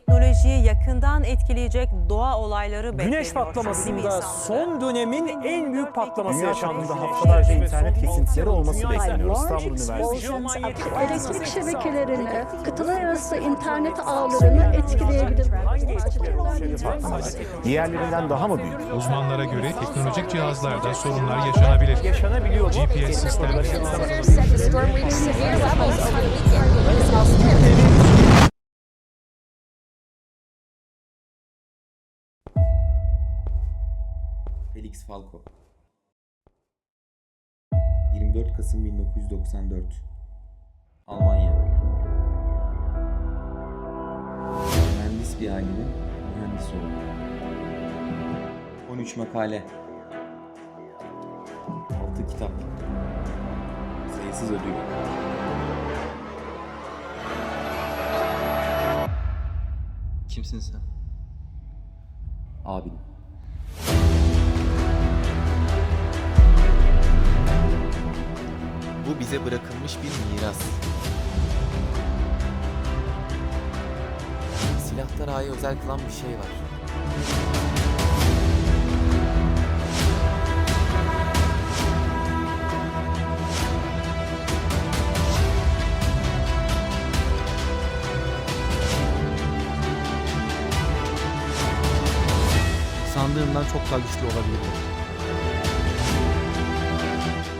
Teknolojiyi yakından etkileyecek doğa olayları bekleniyor. Güneş patlamasında son dönemin en büyük patlaması yaşandı. haftalarca internet kesintileri olması bekleniyor. İstanbul Üniversitesi. elektrik şebekelerini, kıtalar arası internet ağlarını etkileyebilir. Diğerlerinden daha mı büyük? Uzmanlara göre teknolojik cihazlarda sorunlar yaşanabilir. Yaşanabiliyor? GPS sistemleri Felix Falco. 24 Kasım 1994 Almanya. Mühendis bir ailenin mühendis oldu. 13 makale. 6 kitap. Sayısız ödül. Kimsin sen? Abim bize bırakılmış bir miras. Silah tarayı özel kılan bir şey var. Sandığımdan çok daha güçlü olabilir.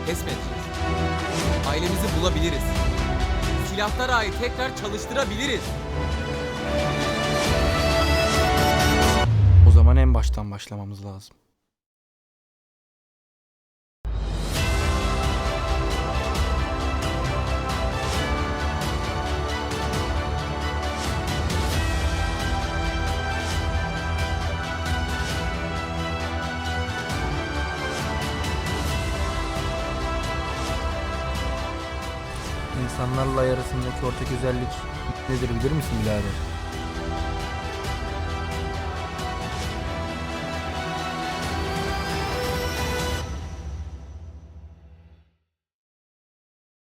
Edeceğiz? Ailemizi bulabiliriz. Silahlar ait tekrar çalıştırabiliriz. O zaman en baştan başlamamız lazım. İnsanlarla arasındaki ortak özellik nedir bilir misin birader?